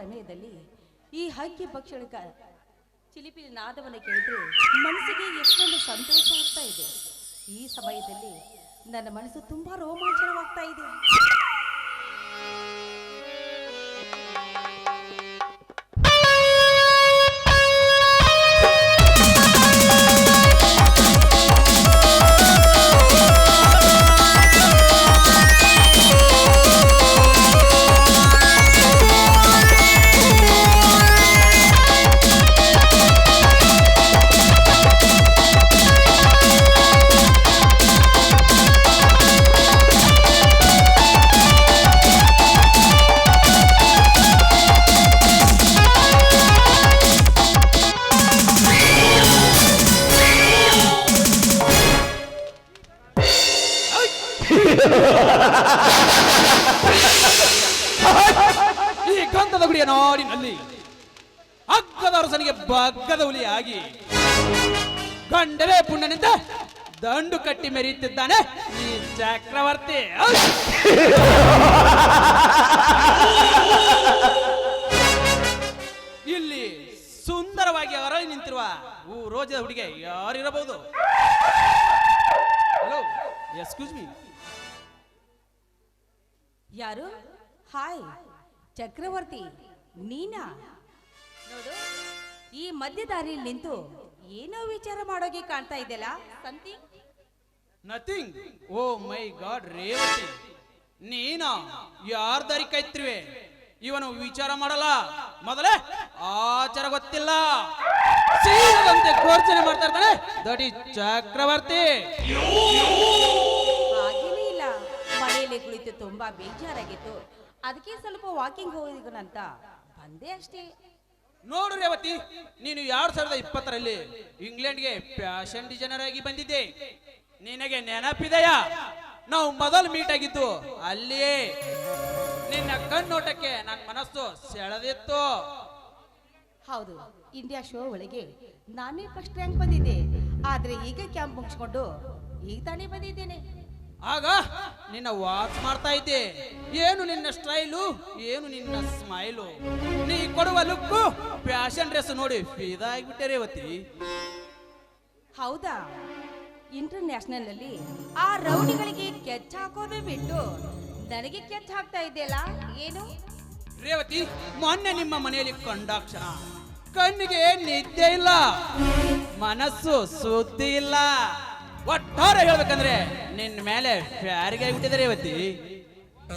ಸಮಯದಲ್ಲಿ ಈ ಹಕ್ಕಿ ಪಕ್ಷಿಗಳ ಚಿಲಿಪಿಲಿ ನಾದವನ್ನು ಕೇಳಿದ್ರೆ ಮನಸ್ಸಿಗೆ ಎಷ್ಟೊಂದು ಸಂತೋಷ ಆಗ್ತಾ ಇದೆ. ಈ ಸಮಯದಲ್ಲಿ ನನ್ನ ಮನಸ್ಸು ತುಂಬಾ ರೋಮಾಂಚನವಾಗ್ತಾ ಇದೆ. ಈ ಗಂಧದ ಗುಡಿಯ ನಾಡಿನಲ್ಲಿ ಅಗ್ಗದ ಅರಸನಿಗೆ ಬಗ್ಗದ ಹುಲಿಯಾಗಿ ಗಂಡವೇ ಪುಣ್ಯನಿಂದ ದಂಡು ಕಟ್ಟಿ ಮೆರೆಯುತ್ತಿದ್ದಾನೆ ಈ ಚಕ್ರವರ್ತಿ. ಇಲ್ಲಿ ಸುಂದರವಾಗಿ ಅರಳಿ ನಿಂತಿರುವ ಹೂ ರೋಜದ ಹುಡುಗಿ ಯಾರಿರಬಹುದು? ಹಲೋ ಎಕ್ಸ್ಕ್ಯೂಸ್ ಮೀ ಯಾರು? ಹಾಯ್ ಚಕ್ರವರ್ತಿ ನೀನಾ? ನೋಡು ಈ ಮಧ್ಯ ದಾರಿಯಲ್ಲಿ ನಿಂತು ಏನೋ ವಿಚಾರ ಮಾಡೋಗಿ ಕಾಣ್ತಾ ಇದೆಯಲ್ಲ? Something nothing oh my God Revathi. ನೀನಾ? ಯಾರ ದಾರಿ ಕೈತ್ರಿವೆ? ಇವನು ವಿಚಾರ ಮಾಡಲ್ಲ. ಮೊದಲೇ ಆಚಾರ ಗೊತ್ತಿಲ್ಲ. ಸೀದಂತೆ ಘೋಷಣೆ ಮಾಡ್ತಾ ಇರ್ತಾನೆ. ದಟ್ ಈಸ್ ಚಕ್ರವರ್ತಿ ಕುಳಿತು ತುಂಬಾ ಬೇಜಾರಾಗಿತ್ತು. ಅದಕ್ಕೆ ಸ್ವಲ್ಪ ವಾಕಿಂಗ್ ಹೋಗೋಣಂತ ಬಂದೆ ಅಷ್ಟೇ. ನೋಡು ರೇವತಿ ನೀನು ಎರಡ್ ಸಾವಿರದ ಇಪ್ಪತ್ತರಲ್ಲಿ ಇಂಗ್ಲೆಂಡ್ಗೆ ಫ್ಯಾಷನ್ ಡಿಸೈನರ್ ಆಗಿ ಬಂದಿದ್ದೆ. ನಿನಗೆ ನೆನಪಿದೆಯಾ? ನಾವು ಮೊದಲು ಮೀಟ್ ಆಗಿದ್ದು ಅಲ್ಲಿಯೇ. ನಿನ್ನ ಕಣ್ಣೋಟಕ್ಕೆ ನನ್ನ ಮನಸ್ಸು ಸೆಳೆದಿತ್ತು. ಹೌದು ಇಂಡಿಯಾ ಶೋ ಒಳಗೆ ನಾನೇ ಫಸ್ಟ್ ರ್ಯಾಂಕ್ ಬಂದಿದ್ದೆ. ಆದ್ರೆ ಈಗ ಕ್ಯಾಂಪ್ ಮುಗಿಸ್ಕೊಂಡು ಈಗ ತಾನೇ ಬಂದಿದ್ದೇನೆ. ಆಗ? ನಿನ್ನ ವಾಚ್ ಮಾಡ್ತಾ ಇದ್ದೆ. ಏನು ನಿನ್ನ ಸ್ಟೈಲು ಏನು ನಿನ್ನ ಸ್ಮೈಲು ನೀ ಕೊಡುವ ಲುಕ್ಕು ಫ್ಯಾಷನ್ ಡ್ರೆಸ್ ನೋಡಿ ಫೀದಾ ಆಗಿಬಿಟ್ಟೆ ರೇವತಿ ಹೌದಾ? ಇಂಟರ್ನ್ಯಾಷನಲ್ ಅಲ್ಲಿ ಆ ರೌಡಿಗಳಿಗೆ ಕೆಚ್ ಹಾಕೋದೇ ಬಿಟ್ಟು ನನಗೆ ಕೆಚ್ ಹಾಕ್ತಾ ಇದೆಯಲ್ಲ ಏನು? ರೇವತಿ ಮೊನ್ನೆ ನಿಮ್ಮ ಮನೆಯಲ್ಲಿ ಕಂಡಾಕ್ಷಣ ಕಣ್ಣಿಗೆ ನಿದ್ದೆ ಇಲ್ಲ. ಮನಸ್ಸು ಸುದ್ದಿ ಇಲ್ಲ. ಒಟ್ಟಾರೆ ಹೇಳ್ಬೇಕಂದ್ರೆ ನಿನ್ನ ಮೇಲೆ ಯಾರಿಗೆ ಆಗಿಬಿಟ್ಟಿದ್ರೆ ಇವತ್ತಿ.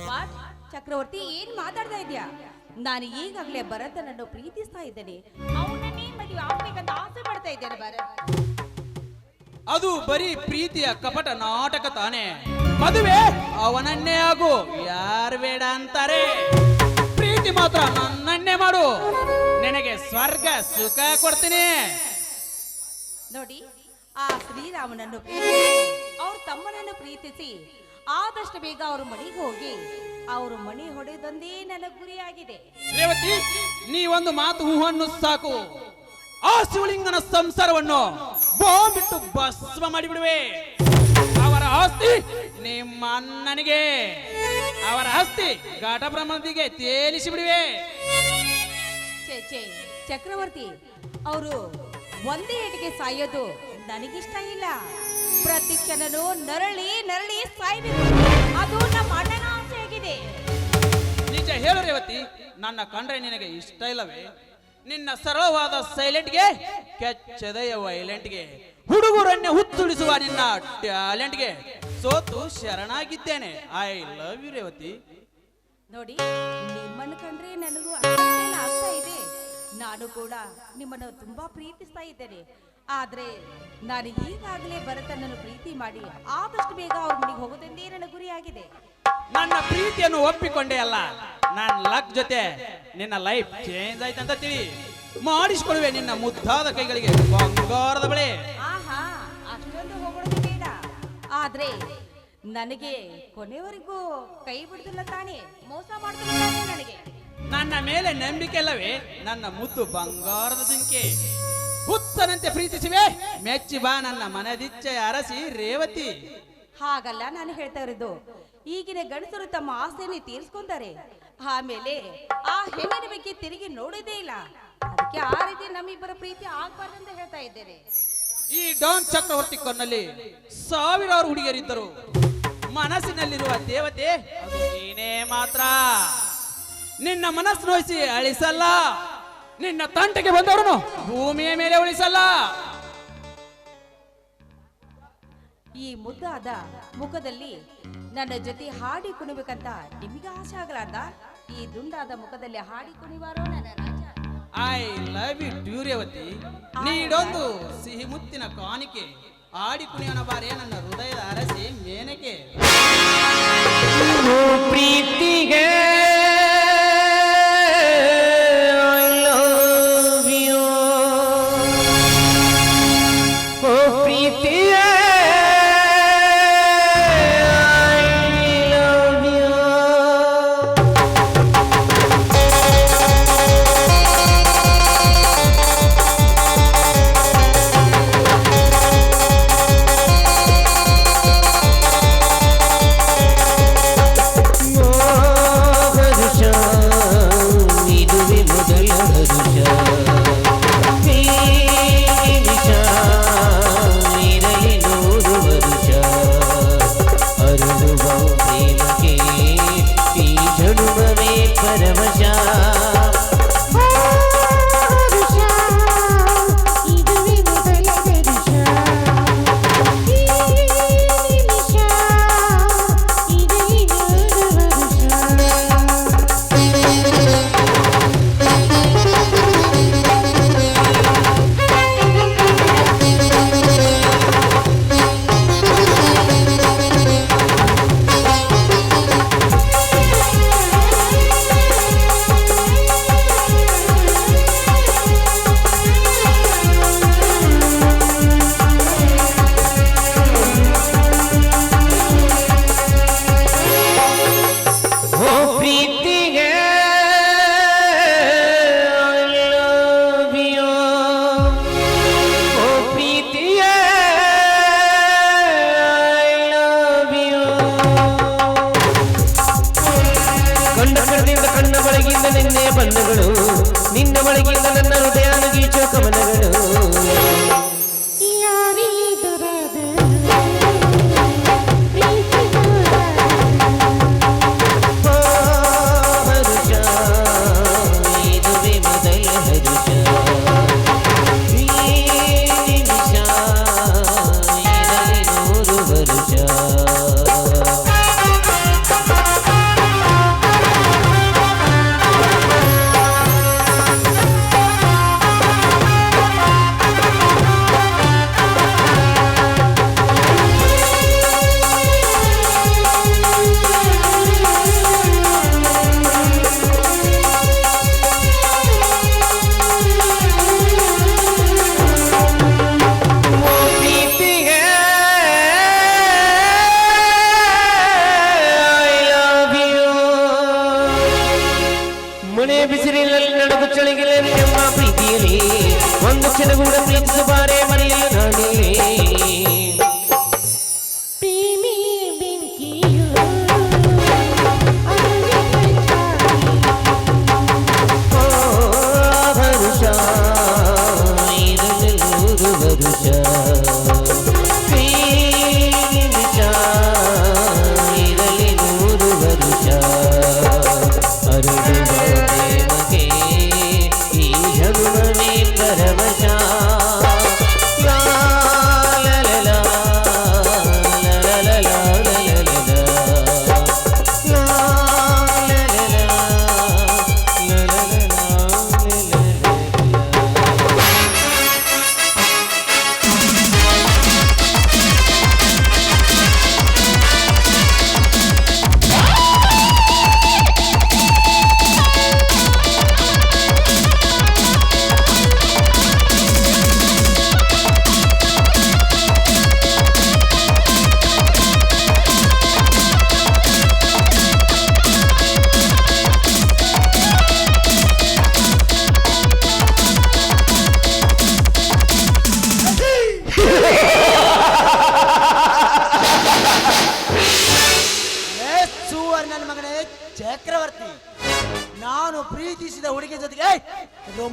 ವಾಟ್ ಚಕ್ರವರ್ತಿ ಏನ್ ಮಾತಾಡ್ತಾ ಇದ್ಯಾ? ನಾನು ಈಗಾಗಲೇ ಭರತನನ್ನು ಪ್ರೀತಿಸ್ತಾ ಇದ್ದೇನೆ. ಅವನನ್ನೇ ಮದುವೆ ಆಗ್ಬೇಕಂತ ಆಸೆ ಪಡ್ತಾ ಇದ್ದೇನೆ ಭರತ್. ಅದು ಬರೀ ಪ್ರೀತಿಯ ಕಪಟ ನಾಟಕ ತಾನೆ. ಮದುವೆ ಅವನನ್ನೇ ಆಗು ಯಾರು ಬೇಡ ಅಂತಾರೆ. ಪ್ರೀತಿ ಮಾತ್ರ ನನ್ನನ್ನೇ ಮಾಡು. ನಿನಗೆ ಸ್ವರ್ಗ ಸುಖ ಕೊಡ್ತೀನಿ. ನೋಡಿ ಆ ಶ್ರೀರಾಮನನ್ನು ಅವ್ರ ತಮ್ಮನನ್ನು ಪ್ರೀತಿಸಿ ಆದಷ್ಟು ಬೇಗ ಅವರು ಮನೆಗೆ ಹೋಗಿ ಅವರು ಮಣಿ ಹೊಡೆದೊಂದೇ ನನ್ನ ಗುರಿಯಾಗಿದೆ. ರೇವತಿ ನೀ ಒಂದು ಮಾತು ಹೂವನ್ನು ಸಾಕು. ಆ ಶಿವಲಿಂಗನ ಸಂಸಾರವನ್ನು ಬಾಂಬ್ ಬಿಟ್ಟು ಭಸ್ಮ ಮಾಡಿಬಿಡುವೆ. ಅವರ ಆಸ್ತಿ ನಿಮ್ಮ ಅಣ್ಣನಿಗೆ. ಅವರ ಆಸ್ತಿ ಘಟಪ್ರಮಾಣದಿಗೆ ತೇಲಿಸಿ ಬಿಡುವೆ ಛೇ ಛೇ ಚಕ್ರವರ್ತಿ ಅವರು ಒಂದೇ ಏಟಿಗೆ ಸಾಯೋದು ನನಗಿಷ್ಟ ಇಲ್ಲ. ಪ್ರತಿ ಕ್ಷಣನೂ ನರಳಿ ನರಳಿ ಸಾಯ್ಬೇಕು. ಅದು ನಮ್ಮ ಅಣ್ಣನ ಆಸೆಯಾಗಿದೆ. ನಿಜ ಹೇಳು ರೇವತಿ ನನ್ನ ಕಂಡ್ರೆ ನಿನಗೆ ಇಷ್ಟ ಇಲ್ಲವೇ? ನಿನ್ನ ಸರಳವಾದ ಸೈಲೆಂಟ್ಗೆ ಕೆಚ್ಚದೆಯ ವೈಲೆಂಟ್ಗೆ ಹುಡುಗರನ್ನೇ ಹುತ್ತುಳಿಸುವ ನಿನ್ನ ಟ್ಯಾಲೆಂಟ್ಗೆ ಸೋತು ಶರಣಾಗಿದ್ದೇನೆ. I love you Revathi. ನೋಡಿ ನಿಮ್ಮನ್ನು ಕಂಡ್ರೆ ನನಗೂ ಅರ್ಥ ಆಗ್ತಾ ಇದೆ. ನಾನು ಕೂಡ ನಿಮ್ಮನ್ನು ತುಂಬಾ ಪ್ರೀತಿಸ್ತಾ ಇದ್ದೇನೆ. ಆದ್ರೆ ನಾನು ಈಗಾಗಲೇ ಭರತನನ್ನು ಪ್ರೀತಿ ಮಾಡಿ ಆದಷ್ಟು ಬೇಗ ಅವ್ರ ಮನೆಗೆ ಹೋಗೋದೆಂದೇ ನನ್ನ ಗುರಿಯಾಗಿದೆ. ನನ್ನ ಪ್ರೀತಿಯನ್ನು ಒಪ್ಪಿಕೊಂಡೆ ಅಲ್ಲ. ನನ್ನ ಲಕ್ ಜೊತೆ ನಿನ್ನ ಲೈಫ್ ಚೇಂಜ್ ಆಯ್ತು ಆಯ್ತಂತ ತಿಳಿ ಮಾಡಿಸ್ಕೊಳ್ಳುವೆ ನಿನ್ನ ಮುದ್ದಾದ ಕೈಗಳಿಗೆ ಬಂಗಾರದ ಬಳೆ. ಆಹಾ ಅಷ್ಟೊಂದು ಹೊಗಳೋದು ಬೇಡ. ಆದ್ರೆ ನನಗೆ ಕೊನೆವರೆಗೂ ಕೈ ಬಿಡುದಿಲ್ಲ ತಾನೇ ಮೋಸ ಮಾಡ್ತಿಲ್ಲ ತಾನೇ ನನಗೆ. ನನ್ನ ಮೇಲೆ ನಂಬಿಕೆ ಇಲ್ಲವೇ ನನ್ನ ಮುದ್ದು ಬಂಗಾರದ ಜಿಂಕೆ. ಹುತ್ತನಂತೆ ಪ್ರೀತಿಸಿವೆ. ಮೆಚ್ಚಿ ಬಾ ನನ್ನ ಮನದಿಚ್ಚೆ ಅರಸಿ ರೇವತಿ. ಹಾಗಲ್ಲ ನಾನು ಹೇಳ್ತಾ ಇರೋದು. ಈಗಿನ ಗಂಡಸರು ತಮ್ಮ ಆಸೆಯನ್ನು ತೀರಿಸ್ಕೊಂತಾರೆ ಆಮೇಲೆ ಆ ಹೆಣ್ಣಿನ ಬಗ್ಗೆ ತಿರುಗಿ ನೋಡೋದೇ ಇಲ್ಲ. ಅದಕ್ಕೆ ಆ ರೀತಿ ನಮ್ಮಿಬ್ಬರ ಪ್ರೀತಿ ಆಗ್ಬಾರ್ದಂತ ಹೇಳ್ತಾ ಇದ್ದೇನೆ. ಈ ಡಾನ್ ಚಕ್ರವರ್ತಿ ಕಣ್ಣಲ್ಲಿ ಸಾವಿರಾರು ಹುಡುಗಿಯರಿದ್ದರು. ಮನಸ್ಸಿನಲ್ಲಿರುವ ದೇವತೆ ಅದು ನೀನೇ ಮಾತ್ರ. ನಿನ್ನ ಮನಸ್ಸು ನೋಯಿಸಿ ಅಳಿಸಲ್ಲ. ನಿನ್ನ ತಂಟೆಗೆ ಬಂದವರನ್ನು ಭೂಮಿಯ ಮೇಲೆ ಉಳಿಸಲ್ಲ. ಈ ಮುದ್ದಾದ ಮುಖದಲ್ಲಿ ನನ್ನ ಜೊತೆ ಹಾಡಿ ಕುಣಿಬೇಕಂತ ನಿಮಗೆ ಆಸೆ ಆಗಲಾರ್ದ ಈ ದುಂಡಾದ ಮುಖದಲ್ಲಿ ಹಾಡಿ ಕುಣಿವಾರೋ ನನ್ನ ರಾಜ? ಐ ಲವ್ ಯು ಡ್ಯೂರ್ಯವತಿ ನೀಡೊಂದು ಸಿಹಿ ಮುತ್ತಿನ ಕಾಣಿಕೆ. ಹಾಡಿ ಕುಣಿಯೋಣ ಬಾರೆ ನನ್ನ ಹೃದಯದ ಅರಸಿ ಮೇನಕೆ. ಪ್ರೀತಿಗೆ ಓ ಪ್ರೀತಿಗೆ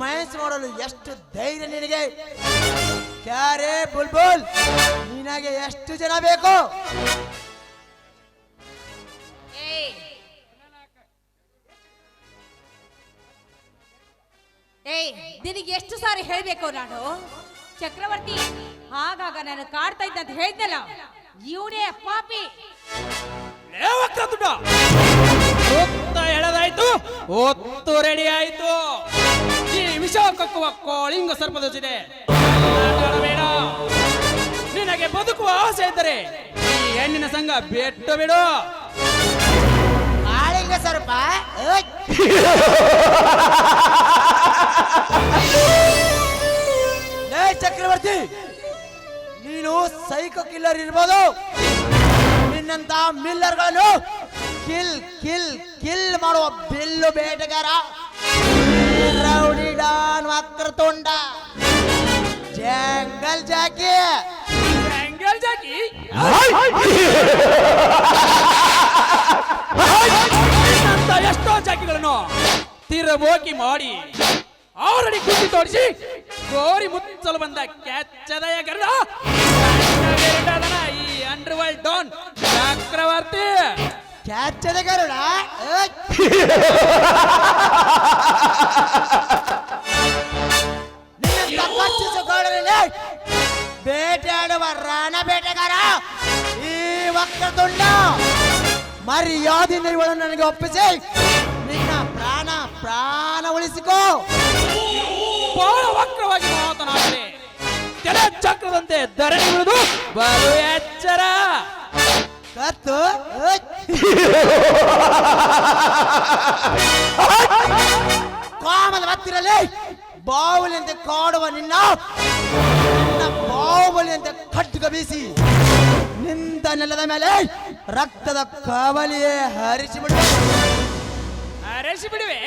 ರೊಮ್ಯಾನ್ಸ್ ಮಾಡಲು ಎಷ್ಟು ಧೈರ್ಯ ನಿನಗೆ? ಕ್ಯಾರೆ ಬುಲ್ಬುಲ್ ನಿನಗೆ ಎಷ್ಟು ಜನ ಬೇಕು? ಏಯ್. ನಿನಗೆ ಎಷ್ಟು ಸಾರಿ ಹೇಳ್ಬೇಕು ನಾನು? ಚಕ್ರವರ್ತಿ ಆಗಾಗ ನಾನು ಕಾಡ್ತಾ ಇದ್ದ ಅಂತ ಹೇಳ್ತಲ್ಲ ಇವನೇ ಪಾಪಿ. ಹೇಳದಾಯ್ತು ಒತ್ತು ರೆಡಿ ಆಯ್ತು. ವಿಷ ಕಕ್ಕುವ ಕೋಳಿಂಗ ಸರ್ಪದೊಚ್ಚಿದೆ ಬೇಡ ನಿನಗೆ ಬದುಕುವ ಆಸೆ ಇದ್ದರೆ ಈ ಹೆಣ್ಣಿನ ಸಂಘ ಬಿಟ್ಟು ಬಿಡು. ಕಾಳಿಂಗ ಸರ್ಪ ಏಯ್! ಲೇ ಚಕ್ರವರ್ತಿ ನೀನು ಸೈಕೋ ಕಿಲ್ಲರ್ ಇರ್ಬೋದು. ನಿನ್ನಂತ ಮಿಲ್ಲರ್ಗಳನ್ನು ಕಿಲ್ ಕಿಲ್ ಕಿಲ್ ಮಾಡುವ ಬಿಲ್ಲು ಬೇಟೆಗಾರ. Rowdy ವಾಕ್ರ Vakratunda jungle jockey. Jungle jockey? ಅಂತ ಎಷ್ಟೋ ಜಾಕಿಗಳನ್ನು ತಿರಬೋಕಿ ಮಾಡಿ ಅವರಡಿ ಕುಂದಿ ತೋರಿಸಿ ಗೋರಿ ಮುಚ್ಚಲು ಬಂದ ಕೆಚ್ಚದಯ ಗರುಡ. ಈ ಅಂಡರ್ ವರ್ಲ್ಡ್ ಡಾನ್ ಚಕ್ರವರ್ತಿ. ಕ್ಯಾಚದ ನಿನ್ನ ಕಚ್ಚಿಸಿಕೊಳ್ಳಲಿ ಬೇಟೆಯಾಡುವ ರಾಣ ಬೇಟೆಗಾರ. ಈ ವಕ್ರತುಂಡ ಮರ್ಯಾದಿಂದ ಇವಳನ್ನು ನನಗೆ ಒಪ್ಪಿಸಿ ನಿನ್ನ ಪ್ರಾಣ ಪ್ರಾಣ ಉಳಿಸಿಕೋ. ಬಹಳ ವಕ್ರವಾಗಿ ಮಾತನಾಡಿದೆ. ತಲೆ ಚಕ್ರದಂತೆ ಧರಣಿ ಉಳಿದು ಬರು ಎಚ್ಚರ. ಕತ್ತು! ಕಾಮದ ಹತ್ತಿರಲಿ ಬಾವುಲಿಯಂತೆ ಕಾಡುವ ನಿನ್ನ ನಿನ್ನ ಬಾಹುಬಲಿಯಂತೆ ಖಡ್ಗ ಬೀಸಿ ನಿಂತ ನೆಲದ ಮೇಲೆ ರಕ್ತದ ಕವಲಿಯೇ ಹರಿಸಿ ಬಿಡು ಹರಿಸಿ ಬಿಡುವೆ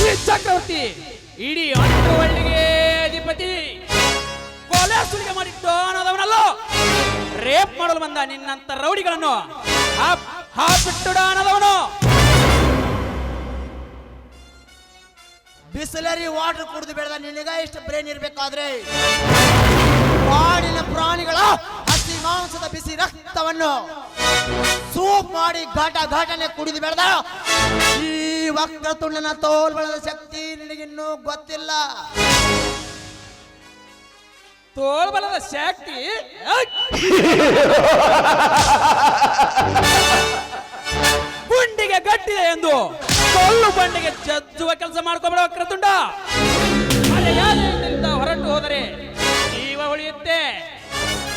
ಈ ಚಕ್ರವರ್ತಿ ಇಡೀ ಅಂಟು ಸುಲಿಗೆ ಮಾಡಿದ್ದು ರೇಪ್ ಮಾಡಲು ಬಂದ ನಿನ್ನಂತ ರೌಡಿಗಳನ್ನು ಹಾಪ್, ಹಾಪಿಟ್ಟುಡ ಅನ್ನೋದವನು. ಬಿಸಿಲರಿ ವಾಟರ್ ಕುಡಿದು ಬೇಡದ ನಿನಗ ಇಷ್ಟು ಬ್ರೇನ್ ಇರಬೇಕಾದ್ರೆ? ಕಾಡಿನ ಪ್ರಾಣಿಗಳ ಹಸಿ ಮಾಂಸದ ಬಿಸಿ ರಕ್ತವನ್ನು ಸೂಪ್ ಮಾಡಿ ಘಾಟ ಘಟನೆ ಕುಡಿದು ಬೇಡದ ಈ ವಕ್ರತುಂಡನ ತೋಲ್ಬಳದ ಶಕ್ತಿ ನಿನಗಿನ್ನೂ ಗೊತ್ತಿಲ್ಲ. ತೋಳ್ಬಲದ ಶಕ್ತಿ! ಗುಂಡಿಗೆ ಗಟ್ಟಿದೆ ಎಂದು ಕೊಲ್ಲು ಬಂಡಿಗೆ ಜಜ್ಜುವ ಕೆಲಸ ಮಾಡ್ಕೊಬೇಡ ವಕ್ರತುಂಡ. ಮರ್ಯಾದೆಯಿಂದ ಹೊರಟು ಹೋದರೆ ಜೀವ ಉಳಿಯುತ್ತೆ?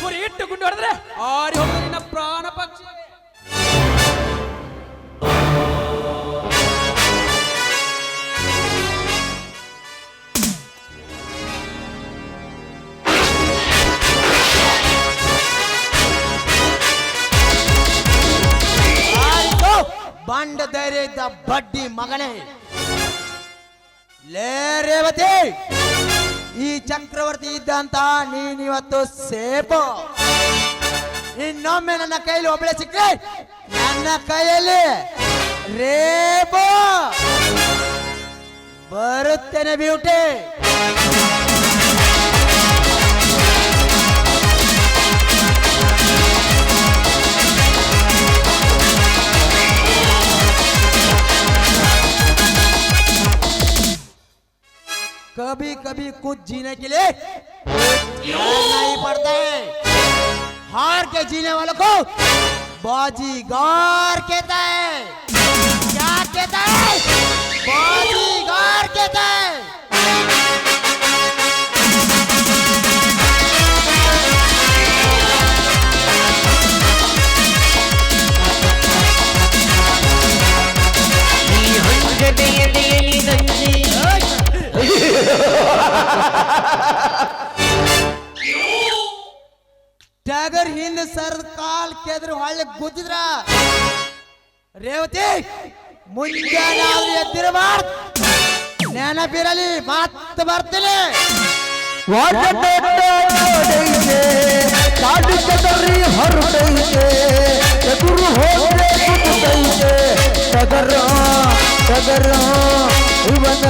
ಗುರಿ ಇಟ್ಟು ಗುಂಡು ಹೊಡೆದ್ರೆ ಆರಿ ಹೋಗುದು ಬಡ್ಡಿ ಮಗನೇ. ಲೇ ರೇವತಿ, ಈ ಚಕ್ರವರ್ತಿ ಇದ್ದಂತ ನೀನಿವತ್ತು ಸೇಪು ಇನ್ನೊಮ್ಮೆ ನನ್ನ ಕೈಯಲ್ಲಿ ಒಬ್ಬಳೆ ಸಿಕ್ಕರೆ ನನ್ನ ಕೈಯಲ್ಲಿ ರೇಪು. ಬರುತ್ತೇನೆ ಬ್ಯೂಟಿ. कभी कभी कुछ जीने के लिए नहीं पड़ते है। हार के जीने वालों को बाजीगार कहता है। क्या कहता है? बाजीगार कहता है। ಟಗರ್ ಹಿಂದ್ ಸರ್ ಕಾಲ್ ಕೆದ್ರ ಹೊಳ್ಳಿ ಗುದ್ದಿದ್ರ. ರೇವತಿ, ಮುಂಜಾನೆ ಆದ್ರೂ ಎದ್ದಿರಬಾರ್ದು ನೆನಪಿರಲಿ ಮತ್ತೆ ಬರ್ತೀನಿ ಹೊರಟೈತೆ ಇವನ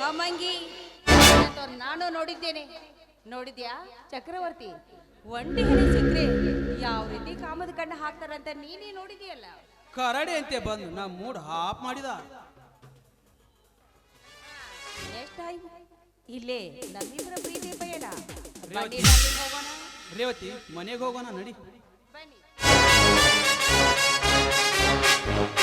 ಕಮಂಗಿ ನಾನು ನೋಡಿದ್ದೇನೆ. ನೋಡಿದ್ಯಾ? ಚಕ್ರವರ್ತಿ ಒಂಟಿ ಹಿಡಿ ಸಿಕ್ಕ್ರೆ ಯಾವ ರೀತಿ ಕಾಮದ ಕಣ್ಣು ಹಾಕ್ತಾರಂತ ನೀನೇ ನೋಡಿದೀಯಲ್ಲ? ಕರಡಿ ಅಂತೆ ಬಂದು ನಾ ಮೂಡ್ ಹಾಪ್ ಮಾಡಿದ. ಇಲ್ಲೇ ನಮ್ಮಿಬ್ಬರ ಪ್ರೀತಿ ಹೋಗೋಣ. ರೇವತಿ ಮನೆಗೆ ಹೋಗೋಣ ನಡಿ. Bye.